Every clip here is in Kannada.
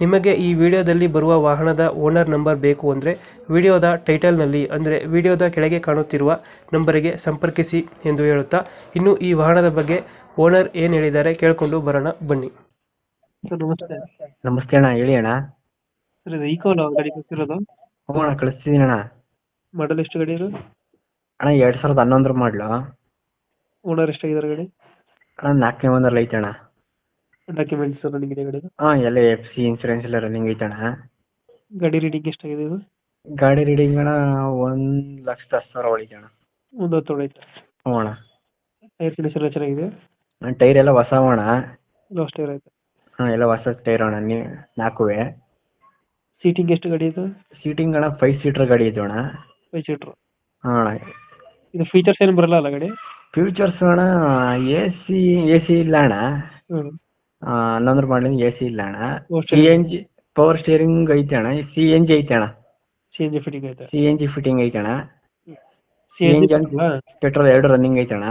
ನಿಮಗೆ ಈ ವಿಡಿಯೋದಲ್ಲಿ ಬರುವ ವಾಹನದ ಓನರ್ ನಂಬರ್ ಬೇಕು ಅಂದರೆ ವಿಡಿಯೋದ ಟೈಟಲ್ನಲ್ಲಿ ಅಂದರೆ ವಿಡಿಯೋದ ಕೆಳಗೆ ಕಾಣುತ್ತಿರುವ ನಂಬರಿಗೆ ಸಂಪರ್ಕಿಸಿ ಎಂದು ಹೇಳುತ್ತಾ ಇನ್ನು ಈ ವಾಹನದ ಬಗ್ಗೆ ಓನರ್ ಏನು ಹೇಳಿದ್ದಾರೆ ಕೇಳಿಕೊಂಡು ಬರೋಣ ಬನ್ನಿ. ಸರ್ ನಮಸ್ತೆ. ನಮಸ್ತೆ ಅಣ್ಣ ಹೇಳಿ ಅಣ್ಣ. ಸರ್ ಇದು ಈಕೋನ ಗಾಡಿ ಕಳಿಸಿರೋದು? ಹ್ಞೂ ಅಣ್ಣ ಕಳಿಸ್ತಿದ್ದೀನಿ ಅಣ್ಣ. ಮಾಡಲ್ ಎಷ್ಟು ಗಾಡಿ ಇದು? ಅಣ್ಣ ಎರಡು ಸಾವಿರದ ಹನ್ನೊಂದರ ಮಾಡಲು ಓನರ್ ಎಷ್ಟಾಗಿದ್ದಾರೆ ಗಾಡಿ? ಅಣ್ಣ ನಾಲ್ಕನೇ ಒಂದರಲ್ಲಿ ಐತೆ ಅಣ್ಣ. ಡಾಕ್ಯುಮೆಂಟ್ಸ್ ರನ್ನಿಂಗ್ ಇದೆ ಗಾಡಿ ಹಾಂ ಎಲ್ಲ ಎಫ್ ಸಿ ಇನ್ಸೂರೆನ್ಸ್ ಎಲ್ಲ ರನ್ನಿಂಗ್ ಐತೆ ಅಣ್ಣ. ಗಾಡಿ ರೀಡಿಂಗ್ ಎಷ್ಟಾಗಿದೆ ಇದು? ಗಾಡಿ ರೀಡಿಂಗ್ ಅಣ್ಣ ಒಂದು ಲಕ್ಷ ಹತ್ತು ಸಾವಿರ ಒಳಗೆ ಅಣ್ಣ. ಒಂದು ಹತ್ತು ಒಳಗೆ ಹ್ಞೂ ಅಣ್ಣ. ಟೈರ್ ಕಂಡೀಷನ್ ಎಲ್ಲ ಚೆನ್ನಾಗಿದೆ? ಅಣ್ಣ ಟೈರ್ ಎಲ್ಲ ಹೊಸ ಅಣ್ಣ. ಲಾಸ್ಟ್ ಟೈರ್ ಐತೆ ಹಾಂ ಎಲ್ಲ ಹೊಸ ಟೈರ್ ಅಣ್ಣ ನೀ ನಾಲ್ಕುವೆ ಸೀಟಿಂಗ್ ಎಷ್ಟು ಗಾಡಿ ಇದು? ಸೀಟಿಂಗ್ ಅಣ್ಣ ಫೈವ್ ಸೀಟರ್ ಗಾಡಿ ಇದೆ ಅಣ್ಣ. ಫೈವ್ ಸೀಟರ್ ಹಾಂ ಅಣ್ಣ. ಇದು ಫೀಚರ್ಸ್ ಏನು ಬರಲ್ಲ ಅಲ್ಲ ಗಾಡಿ? ಫ್ಯೂಚರ್ಸ್ ಅಣ್ಣ ಎ ಸಿ ಎ ಸಿ ಇಲ್ಲ ಅಣ್ಣ. ಹ್ಞೂ ಹನ್ನೊಂದರ ಮಾಡಲಿಂಗ್ ಎ ಸಿ ಇಲ್ಲ ಅಣ್ಣ. Power C N G power steering ಐತೆ ಅಣ್ಣ. ಸಿ ಎನ್ ಜಿ ಐತೆ ಅಣ್ಣ. ಸಿ ಎನ್ ಜಿ ಫಿಟ್ಟಿಂಗ್ ಐತೆ. ಸಿ ಎನ್ ಜಿ ಫಿಟ್ಟಿಂಗ್ ಐತೆ ಅಣ್ಣ. ಸಿ ಎನ್ ಜಿ ಪೆಟ್ರೋಲ್ ಎರಡು ರನ್ನಿಂಗ್ ಐತೆ ಅಣ್ಣ.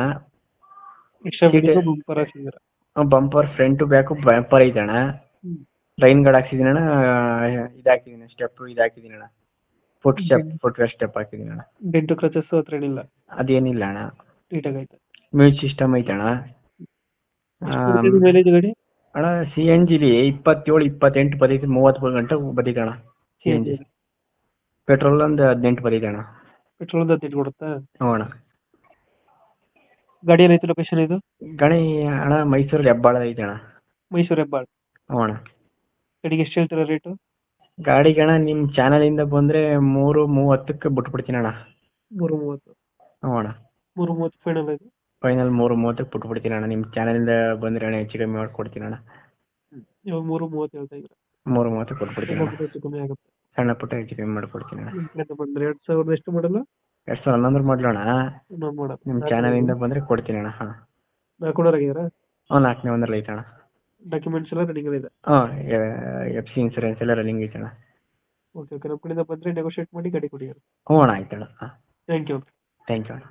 Extra fitting bumper ಹಾಕ್ಸಿದ್ದೀರ? Bumper front to back bumper ಐತೆ ಅಣ್ಣ. ಲೈನ್ ಗಾರ್ಡ್ ಹಾಕ್ಸಿದೀನಿ ಅಣ್ಣ. ಇದು ಹಾಕಿದೀನಿ ಸ್ಟೆಪ್ ಇದು ಹಾಕಿದೀನಿ ಅಣ್ಣ. Foot step foot wear step ಹಾಕಿದೀನಿ ಅಣ್ಣ. ಡೆಂಟು ಕ್ರಚಸ್ ಹತ್ರ ಏನಿಲ್ಲ? ಅದೇನಿಲ್ಲ ಅಣ್ಣ. ನೀಟಾಗಿ ಐತೆ ಮ್ಯೂಸಿಕ್ ಸಿಸ್ಟಮ್ ಐತೆ ಅಣ್ಣ. ಮೈಲೇಜ್ ಗಾಡಿ? ಅಣ್ಣ ಸಿ ಎನ್ ಜಿಲಿ ಇಪ್ಪತ್ತೇಳು ಇಪ್ಪತ್ತೆಂಟು ಬದೈತೆ ಮೂವತ್ತು ಗಂಟೆ ಬದೈತೆ ಅಣ್ಣ ಸಿ ಎನ್ ಜಿ ಪೆಟ್ರೋಲ್ ಒಂದು ಹದಿನೆಂಟು ಬದೈತೆ ಅಣ್ಣ ಪೆಟ್ರೋಲ್ ಒಂದು ಹದಿನೆಂಟು ಕೊಡುತ್ತಾ? ಹ್ಞೂ ಅಣ್ಣ ಗಾಡಿ ಏನೈತೆ ಲೊಕೇಶನ್ ಇದು? ಗಣಿ ಅಣ್ಣ ಮೈಸೂರು ಹೆಬ್ಬಾಳ ಐತೆ ಅಣ್ಣ. ಮೈಸೂರು ಹೆಬ್ಬಾಳ. ಹ್ಞೂ ಅಣ್ಣ ಗಾಡಿಗೆ ಎಷ್ಟು ಹೇಳ್ತೀರಾ ರೇಟು ಗಾಡಿಗೆ ಅಣ್ಣ ನಿಮ್ಮ ಚಾನಲಿಂದ ಬಂದರೆ ಮೂರು ಮೂವತ್ತಕ್ಕೆ ಬಿಟ್ಬಿಡ್ತೀನಿ ಅಣ್ಣ. ಮೂರು ಮೂವತ್ತು. ಹ್ಞೂ ಅಣ್ಣ ಮೂರು ಮೂವತ್ತು ಫೈನಲ್ ಇದು ಫೈನಲ್ ಮೂರು ಮೂವತ್ತಕ್ಕೆ ಬಿಟ್ಬಿಡ್ತೀನಿ ಅಣ್ಣ. ನಿಮ್ಮ ಚಾನಲ್ ಇಂದ ಬಂದ್ರೆ ಅಣ್ಣ ಹೆಚ್ಚು ಕಮ್ಮಿ ಮಾಡ್ಕೊಡ್ತೀನಿ ಅಣ್ಣ. ಇವಾಗ ಮೂರು ಮೂವತ್ತು ಹೇಳ್ತಾ ಇದ್ದೀರಾ? ಮೂರು ಮೂವತ್ತಕ್ಕೆ ಕೊಟ್ಬಿಡ್ತೀನಿ ಅಣ್ಣ. ಹೆಚ್ಚು ಕಮ್ಮಿ ಆಗುತ್ತೆ. ಸಣ್ಣ ಪುಟ್ಟ ಹೆಚ್ಚು ಕಮ್ಮಿ ಮಾಡ್ಕೊಡ್ತೀನಿ ಅಣ್ಣ. ಎರಡು ಸಾವಿರದ ಎಷ್ಟು ಮಾಡಲ್ಲ? ಎರಡು ಸಾವಿರದ ಹನ್ನೊಂದರ ಮಾಡಲು ಅಣ್ಣ. ನಾವು ಮಾಡೋದು ನಿಮ್ಮ ಚಾನಲಿಂದ ಬಂದರೆ ಕೊಡ್ತೀನಿ ಅಣ್ಣ. ಹಾಂ. ನಾಲ್ಕು ಆಗಿದ್ದೀರಾ ನಾಲ್ಕನೇ ಒಂದರಲ್ಲಿ ಐತೆ ಅಣ್ಣ. ಡಾಕ್ಯುಮೆಂಟ್ಸ್ ಎಲ್ಲ ರನ್ನಿಂಗ್ ಇದೆ? ಹಾಂ ಎಫ್ ಸಿ ಇನ್ಸೂರೆನ್ಸ್ ಎಲ್ಲ ರನ್ನಿಂಗ್ ಐತೆ ಅಣ್ಣ. Okay okay. ನಮ್ಮ ಕಡೆಯಿಂದ ಬಂದರೆ ನೆಗೋಷಿಯೇಟ್ ಮಾಡಿ ಗಾಡಿ ಕೊಡಿ ಹ್ಞೂ ಅಣ್ಣ ಆಯ್ತು ಅಣ್ಣ. ಹಾಂ. ಥ್ಯಾಂಕ್ ಯು ಥ್ಯಾಂಕ್ ಯು ಅಣ್ಣ.